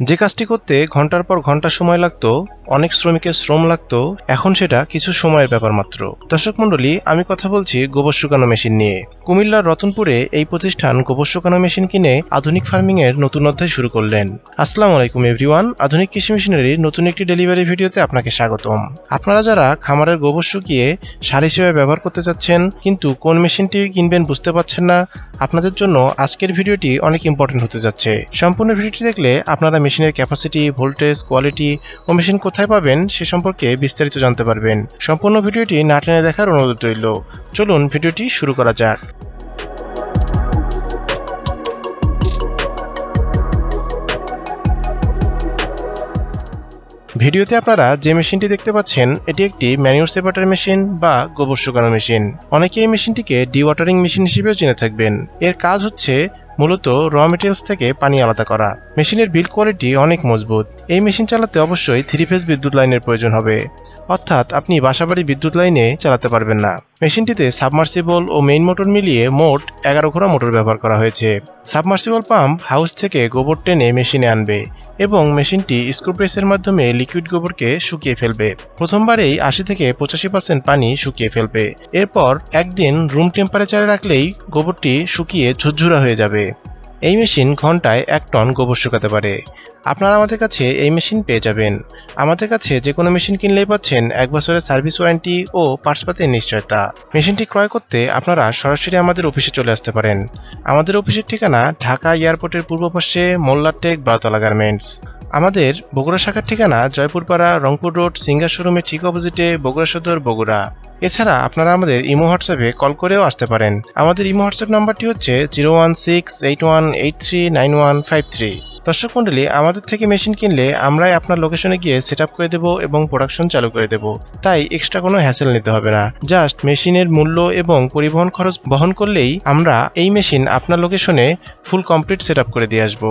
যে কাজটি করতে ঘণ্টার পর ঘণ্টা সময় লাগতো, অনেক শ্রমিকের শ্রম লাগতো, এখন সেটা কিছু সময়ের ব্যাপার মাত্র। দর্শক মণ্ডলী, আমি কথা বলছি গোবর শুকানো মেশিন নিয়ে। কুমিল্লার রতনপুরে এই প্রতিষ্ঠান গোবর শুকানো মেশিন কিনে আধুনিক ফার্মিং এর নতুন অধ্যায় শুরু করলেন। আসসালামু আলাইকুম, এভরিওয়ান। আধুনিক কৃষি মেশিনারির নতুন একটি ডেলিভারি ভিডিওতে আপনাকে স্বাগতম। আপনারা যারা খামারের গোবর শুকিয়ে সার হিসেবে ব্যবহার করতে চাচ্ছেন, কিন্তু কোন মেশিনটি কিনবেন বুঝতে পারছেন না, আপনাদের জন্য আজকের ভিডিওটি অনেক ইম্পর্টেন্ট হতে যাচ্ছে। সম্পূর্ণ ভিডিওটি দেখলে আপনারা মেশিনের ক্যাপাসিটি ভোল্টেজ কোয়ালিটি ও মেশিন কোথায় পাবেন সে সম্পর্কে বিস্তারিত জানতে পারবেন। সম্পূর্ণ ভিডিওটি না টেনে দেখার অনুরোধ রইল। চলুন ভিডিওটি শুরু করা যাক। ভিডিওতে আপনারা যে মেশিনটি দেখতে পাচ্ছেন, এটি একটি ম্যানিউর সেপারেটর মেশিন বা গোবর শুকানো মেশিন। অনেকে এই মেশিনটিকে ডিওয়াটারিং মেশিন হিসেবেও জেনে থাকবেন। এর কাজ হচ্ছে মূলত র মেটেরিয়ালস থেকে পানি আলাদা করা। মেশিনের বিল কোয়ালিটি অনেক মজবুত। এই মেশিন চালাতে অবশ্যই থ্রি ফেজ বিদ্যুৎ লাইনের প্রয়োজন হবে। অর্থাৎ আপনি বাসাবাড়ি বিদ্যুৎ লাইনে চালাতে পারবেন না। মেশিনটিতে সাবমার্সিবল ও মেইন মোটর মিলিয়ে মোট এগারো ঘোড়া মোটর ব্যবহার করা হয়েছে। সাবমার্সিবল পাম্প হাউস থেকে গোবর টেনে মেশিনে আনবে এবং মেশিনটি স্ক্রুপ্রেসের মাধ্যমে লিকুইড গোবরকে শুকিয়ে ফেলবে। প্রথমবারেই আশি থেকে পঁচাশি পার্সেন্ট পানি শুকিয়ে ফেলবে। এরপর একদিন রুম টেম্পারেচারে রাখলেই গোবরটি শুকিয়ে ঝুরঝুরা হয়ে যাবে। এই মেশিন ঘন্টায় এক টন গোবর শুকাতে পারে। আপনারা আমাদের কাছে এই মেশিন পেয়ে যাবেন। আমাদের কাছে যে কোনো মেশিন কিনলেই পাচ্ছেন এক বছরের সার্ভিস ওয়ারেন্টি ও পার্সপাতির নিশ্চয়তা। মেশিনটি ক্রয় করতে আপনারা সরাসরি আমাদের অফিসে চলে আসতে পারেন। আমাদের অফিসের ঠিকানা ঢাকা এয়ারপোর্টের পূর্ব পাশে মোল্লারটেক বারতলা গার্মেন্টস। আমাদের বগুড়া শাখার ঠিকানা জয়পুরপাড়া, রংপুর রোড সিঙ্গার শোরুমের ঠিক অপোজিটে বগুড়া সদর, বগুড়া। এছাড়া আপনারা আমাদের ইমো হোয়াটসঅ্যাপে কল করেও আসতে পারেন। আমাদের ইমো হোয়াটসঅ্যাপ নাম্বারটি হচ্ছে zero one six eight one eight three nine one five three. দর্শক মণ্ডলী, আমাদের থেকে মেশিন কিনলে আমরাই আপনার লোকেশনে গিয়ে সেট আপ করে দেবো এবং প্রোডাকশন চালু করে দেবো। তাই এক্সট্রা কোনো হ্যাসেল নিতে হবে না। জাস্ট মেশিনের মূল্য এবং পরিবহন খরচ বহন করলেই আমরা এই মেশিন আপনার লোকেশনে ফুল কমপ্লিট সেট আপ করে দিয়ে আসব।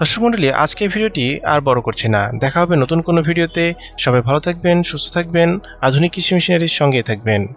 দর্শক মণ্ডলী আজকে ভিডিওটি আর বড় করছে না। দেখা হবে নতুন কোনো ভিডিওতে। সবাই ভালো থাকবেন, সুস্থ থাকবেন। আধুনিক কৃষি মেশিনারির সঙ্গে থাকবেন।